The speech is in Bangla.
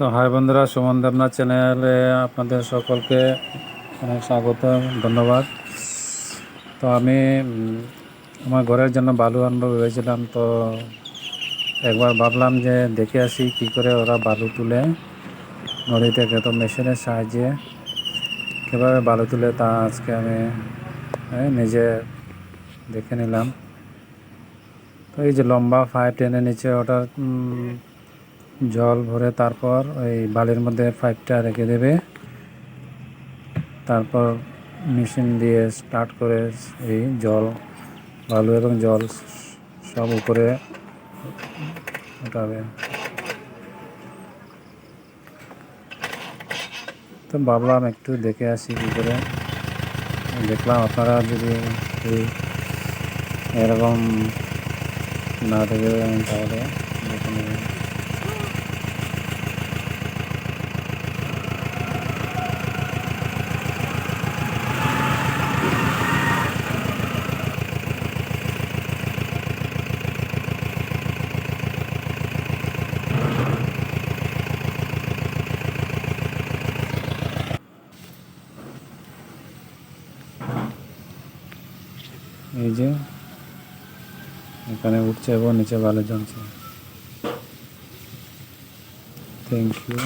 তো হাই বন্ধুরা সুমন দেবনাথ চ্যানেলে আপনাদের সকলকে অনেক স্বাগত ধন্যবাদ। তো আমি আমার ঘরের জন্য বালু আনব ভেবেছিলাম তো একবার ভাবলাম যে দেখে আসি কি করে ওরা বালু তুলে নদী থেকে তো মেশিনের সাহায্যে কীভাবে বালু তুলে তা আজকে আমি নিজে দেখে নিলাম। তো এই যে লম্বা পাইপ টেনে নিচে ওটা উম, জল ভরে তারপর ওই বালির মধ্যে পাইপটা রেখে দেবে। তারপর মেশিন দিয়ে স্টার্ট করে এই জল, বালু এবং জল সব উপরে উঠাবে। তো ভাবলাম একটু দেখে আসি কী করে। দেখলাম আপনারা যদি এরকম না দেখে তাহলে দেখে নেবেন। এই যে এখানে উঠছে এবং নিচে ভালো জমছে। Thank you